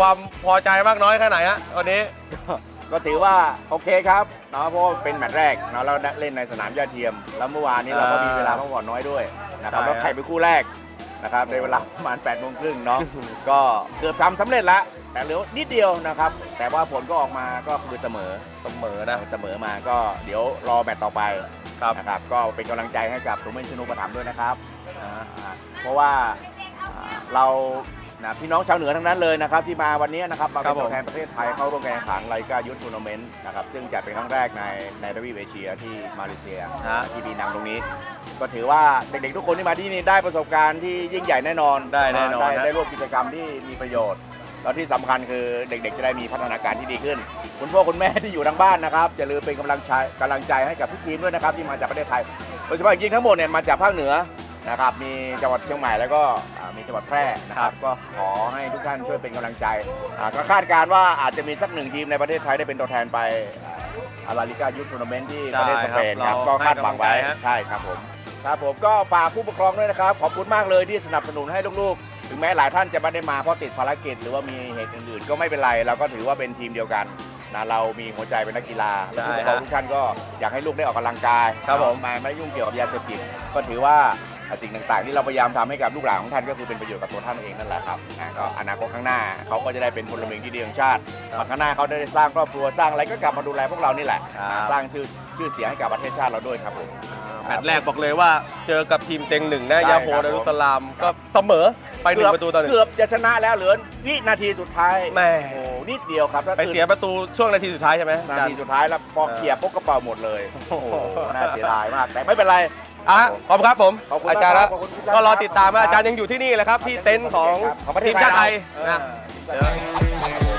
ความพอใจมากน้อยแค่ไหนฮะวันนี้ ก็ถือว่าโอเคครับเนาะเพราะว่าเป็นแมตช์แรกเนาะเราได้เล่นในสนามยอดเทียม แล้วเมื่อวานนี้เราก็มีเวลาพักผ่อนน้อยด้วยนะครับใช่ แล้วแข่งเป็นคู่แรกนะครับในเวลาประมาณ8ปดโมงครึ่งเนาะ ก็เกือบทำสำเร็จแล้วแต่เหลือนิดเดียวนะครับ แต่ว่าผลก็ออกมาก็คือเสมอเสมอนะเสมอมาก็เดี๋ยวรอแมตช์ต่อไปครับ นะครับ ก็เป็นกำลังใจให้กับสมเด็จชนุปถัมภ์ด้วยนะครับอ่าอ่าเพราะว่าอ่าเรา นะพี่น้องชาวเหนือทั้งนั้นเลยนะครับที่มาวันนี้นะครับมาครัเป็นบผมตัวแทนประเทศไทยเข้าร่วมการแข่งขันไลกายุทธทัวร์นาเมนต์นะครับซึ่งจัดเป็นครั้งแรกในในทวีปเอเชียที่มาเลเซียฮะ ที่ปีนังตรงนี้ ก็ถือว่าเด็กๆทุกคนที่มาที่นี่ได้ประสบการณ์ที่ยิ่งใหญ่แน่นอนได้แน่นอนได้นะได้ร่วมกิจกรรมที่มีประโยชน์แล้วที่สำคัญคือเด็กๆ จะได้มีพัฒนาการที่ดีขึ้น คุณพ่อคุณแม่ที่อยู่ทางบ้านนะครับอย่าลืมเป็นกำลังใจกำลังใจให้กับทุกทีมด้วยนะครับที่มาจากประเทศไทยโดยเฉพาะอย่างยิ่งทั้งหมดเนี่ยมาจากภาคเหนือ นะครับ มีจังหวัดเชียงใหม่แล้วก็อ่ามีจังหวัดแพร่นะครับ ก็ขอให้ทุกท่านช่วยเป็นกำลังใจอ่าก็คาดการณ์ว่าอาจจะมีสักหนึ่งทีมในประเทศไทยได้เป็นตัวแทนไปอาราลิกายุทธทัวร์นาเมนต์ที่ประเทศสเปนครับ ใช่ครับก็คาดหวังไว้ เราให้กำลังใจฮะ ใช่ครับผม ครับผมก็ฝากผู้ปกครองด้วยนะครับ ขอบคุณมากเลยที่สนับสนุนให้ลูกๆ ถึงแม้หลายท่านจะไม่ได้มาเพราะติดภารกิจ หรือว่ามีเหตุอื่นๆ ก็ไม่เป็นไร เราก็ถือว่าเป็นทีมเดียวกันนะเรามีหัวใจเป็นนักกีฬาใช่และผู้ปกครองฮะทุกท่านก็อยากให้ลูกได้ออกกำลังกายครับผม มาไม่ยุ่งเกี่ยวกับยาเสพติดก็ถือว่า สิ่งต่างๆ ที่เราพยายามทำให้กับลูกหลานของท่านก็คือเป็นประโยชน์กับตัวท่านเองนั่นแหละครับนะก็อนาคตข้างหน้าเขาก็จะได้เป็นพลเมืองที่ดีของชาติวันข้างหน้าเขาได้สร้างครอบครัวสร้างอะไรก็กลับมาดูแลพวกเรานี่แหละครับนะสร้างชื่อชื่อเสียงให้กับประเทศชาติเราด้วยครับผมแมตช์แรกบอกเลยว่าเจอกับทีมเต็งหนึ่งนะใช่ยาโฮครับดารุสลามครัก็บเสมอไปหนึ่งประตูต่อหนึ่งเกือบจะชนะแล้วเหลือวินาทีสุดท้ายแม่โอ้โหนิดเดียวครับถ้าไปเสียประตูช่วงนาทีสุดท้ายใช่ไหมนาอาจารทีย์สุดท้ายแล้วพอเออเคลียร์ปุ๊บกระเป๋าหมดเลยโอ้โหน่าเสียดายมากแต่ไม่เป็นไร อะขอบคุณครับผมขอบคุณอาจารย์มากแล้วขอบคุณทุกท่านก็รอติดตามครับว่าอาจารย์ยังอยู่ที่นี่แหละครับ ที่เต็นท์ของของประเทศทีมชาติไทยเออนะทีมชาติไทย